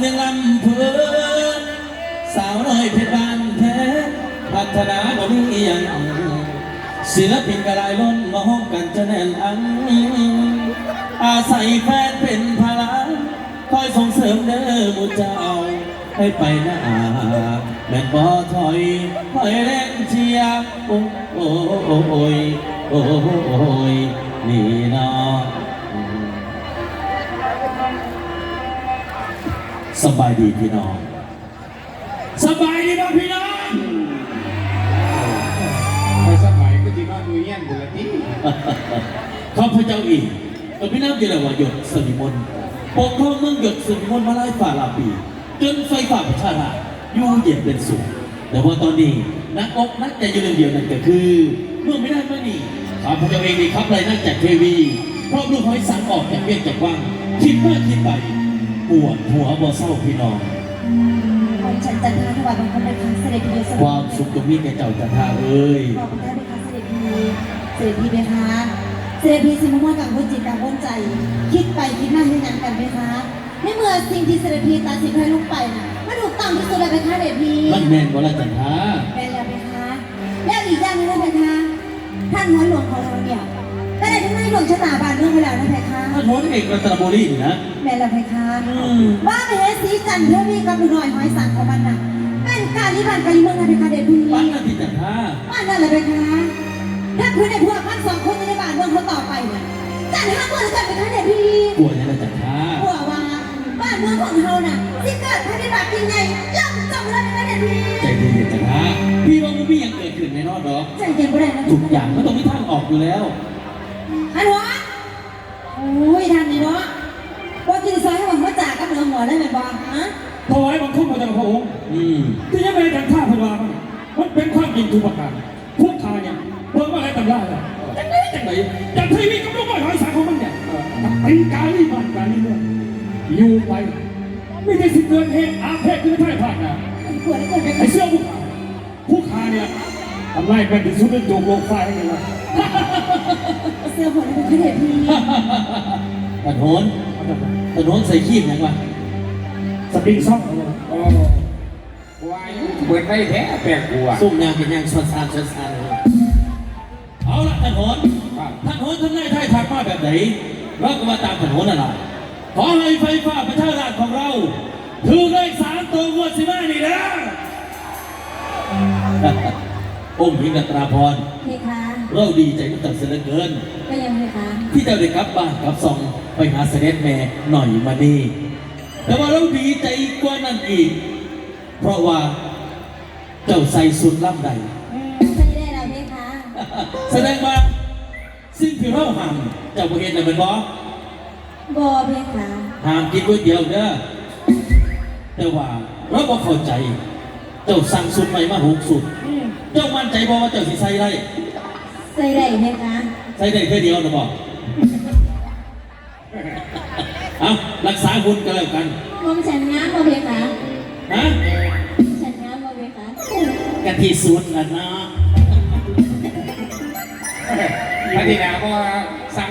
เนียงลำพลินสาวน้อยเพชรบ้านแท้พัฒนาบ่มีอย่างศิลปินกระไรล้นมาห้องกันจะแน่นอัง อาศัยแฟนเป็นพลังคอยส่งเสริมเด้อมุเจ้าให้ไปหน้าแม่นบ่ถอยถอยแรงเชียร์โอ้โอ้โอ้โอ้ยโอ้โอ้ยนี่เนาะ บายดีพี่น้องสบายดีบ้างพี่น้องไปสมัยก็ที่นอนอยู่เงี้ยนบุรีที่ข้าพเจ้าอีกกับพี่น้ำเยลวหยดสนิมนต์ปกครองเมืองหยดสนิมนต์มาไล่ฝ่าลาปีจนไฟฝ่าประชาราษฎร์อยู่เย็นเป็นสุขแต่ว่าตอนนี้นักอกนักใจอยู่เรื่องเดียวนั่นก็คือ เมื่อไม่ได้เมื่อนี้ข้าพเจ้าเองนี่ครับไรนั่งจากเทวี เพราะลูกหอยสังออกจากเวียนจากว่างคิดมากคิดไป ปวดหัวบ่เศร้าพี่น้อง ของฉันจันทาถวายบังคมเป็นครั้งเสด็จพีเสด็จความสุขตรงนี้แกเจ้าจะทาเอ้ย ขอบคุณท่านเป็นครั้งเสด็จพีเสด็จพีเบคะเสด็จพีสิมุ่งมั่นกับคนจิตกับคนใจ คิดไปคิดมาให้นั้นกันไหมคะในเมื่อสิ่งที่เสด็จพีตัดสินให้ลูกไปน่ะมันถูกต้องที่สุดเลยไหมคะเสด็จพีมันแมนบ่ละจันทาเป็นแล้วไหมคะแล้วอีกอย่างหนึงนะเพคะท่านหัวหลวงของเราเนี่ย ก็ได้ทำให้หลวงชะตาบานเรื่องไปแล้วนะเพคะถ้าโทษเอกรัตนบุรีนี่นะแม่ละเพคะอืมว่าไปเฮสีจันทร์เพื่อมีกับหน่อยหอยสังของมันน่ะเป็นการที่ผ่านไปเมืองนะเพคะเสด็จพีปั้นนาทีจันทาบ้านนั่นแหละเป็นคะถ้าคุณในพวกมันสองคนในบ้านเมืองเขาต่อไปเนี่ยจันห้าคนจะเป็นคะเด็พี่กลัวยังไงจันทาหัวว่าบ้านเมืองของเราน่ะที่เกิดภัยพิบัติยังไงย่อมจำเลยเป็นคะเด็พี่ใจเย็นๆจันทาพี่ว่ามันไม่ยังเกิดขึ้นในนอกดอกใจเย็นบ่ได้นะทุกอย่างมันต้องมีทางออกอยู่แล้ว ฮัลโหลโอ้ยท่านนี่เนาะว่ากินซอยให้มันมาจากกับเนื้อหัวได้ไหมบ้างฮะถวายบังคมพระเจ้าพระองค์อืมที่ยังไม่ได้จัดท่าพนวามันมันเป็นความจริงทุกประการพวกทาเนี่ยเพิ่งว่าอะไรตำราเนี่ยจังไหนจังไหนจังทีวีกับลูกน้อยหอยสาของมันเนี่ยเป็นการรีบ้านการรีเมืองอยู่ไปไม่ได้สิเกินเหตุอาเพศคือไม่ผ่านนะปวดแล้วเกิดเป็นไอ้เสื้อผู้ขาผู้ขาเนี่ยทำไรเป็นที่สุดในโจงโลกไฟให้เลยนะเสื้อหัวแล้วเป็นคะเด็พี่ถนนถนนใส่ขี้มยังวะสปริงซ่องโอ้วายเปิดได้แท้แปลกกูอะซุ่มยางเป็นยางสดซานสดซานเลยเอาละถนนครับถนนทำไงไทยทางมาแบบไหนเราก็มาตามถนนน่ะล่ะขอให้ไฟฟ้าประชาราษฎร์ของเราถือเลขสามตัวงวดสิบห้านี่นะองค์หญิงกัตราพรเพคะ เราดีใจกับตัดเสียเหลือเกิน ก็ยังเพคะที่เจ้าได้กลับบ้านกลับซองไปหาเสด็จแม่หน่อยมานี่แต่ว่าเราดีใจกว่านั้นอีก เพราะว่าเจ้าใส่สุดล่ำใดไม่ได้แล้วเพคะแสดงว่าสิ่งที่เราห้ามเจ้าบ่เห็นน่ะเป็นบ่บอเพคะห้ามกินก๋วยเตี๋ยวเด้อแต่ว่าเราบ่เข้าใจ เจ้าสั่งสุดใหม่มาหกสุด อืมเจ้ามั่นใจบ่ว่าเจ้าสิใส่ได้ ใส่ได้เพคะใส่ได้แค่เดียวนะบ่เอารักษาบุญกันแล้วกันมอมฉันงามบอเพคะฮะฉันงามบอเพคะกะทิสุดแล้วเนาะพระธิดาก็สั่ง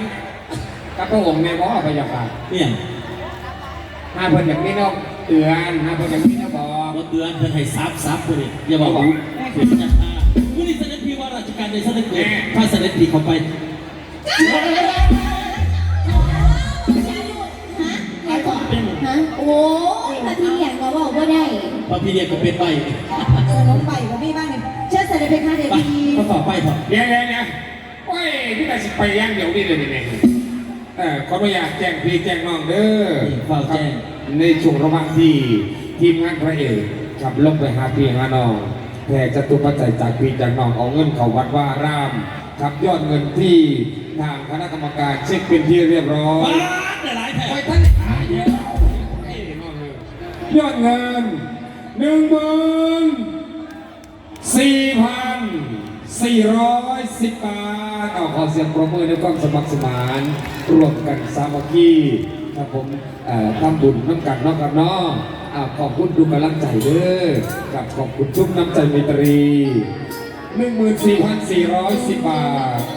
กับพระองค์ในบ่อพระเจ้าค่ะเนี่ยห้าเพิ่นอย่างนี้นกเตือนห้าเพิ่นอย่างนี้นกบอกบ่เตือนเพิ่นให้ซับซับเพิ่นนี่อย่าบอกว่า ในเสด็จเกิดถ้าเสด็จพี่เข้าไปฮะโอ้ยพระที่เลี้ยงเราบอกว่าได้พระพี่เรียกก็เป็นใบเออน้องไปก็ไม่บ้างเนี่ยเชื่อใส่เลยเพคะเดี๋ยวไปดีก็ต่อไปเถอะเดี๋ยวเดี๋ยวเดี๋ยวโอ้ยพี่นายสิไปย่างเดี๋ยวนี้เลยนี่เออขออนุญาตแจ้งพี่แจ้งน้องเด้อเฝ้าแจ้งในช่วงระหว่างที่ทีมงานพระเอกขับลงไปหาพี่หาน้อง แผ่จตุปัจจัยจากพี่จากน้องเอาเงินเขาวัดว่ารามครับยอดเงินที่ทางคณะกรรมการเช็คเป็นที่เรียบร้อยบ้านแต่หลายแถไปวท่านหาเยอะเอ้ยน้องเอ้ยยอดเงินหนึ่งหมื่นสี่พันสี่ร้อยสิบบาทเอาขอเสียงปรบมือในความสมัครสมานรวมกันสามัคคีครับผมเอ่อทำบุญน้ำกันเน้องกันเน้อง ขอบคุณดูกำลังใจเด้อกับขอบคุณทุกน้ำใจมิตรีหนึ่งหมื่นสี่พันสี่ร้อยสิบบาท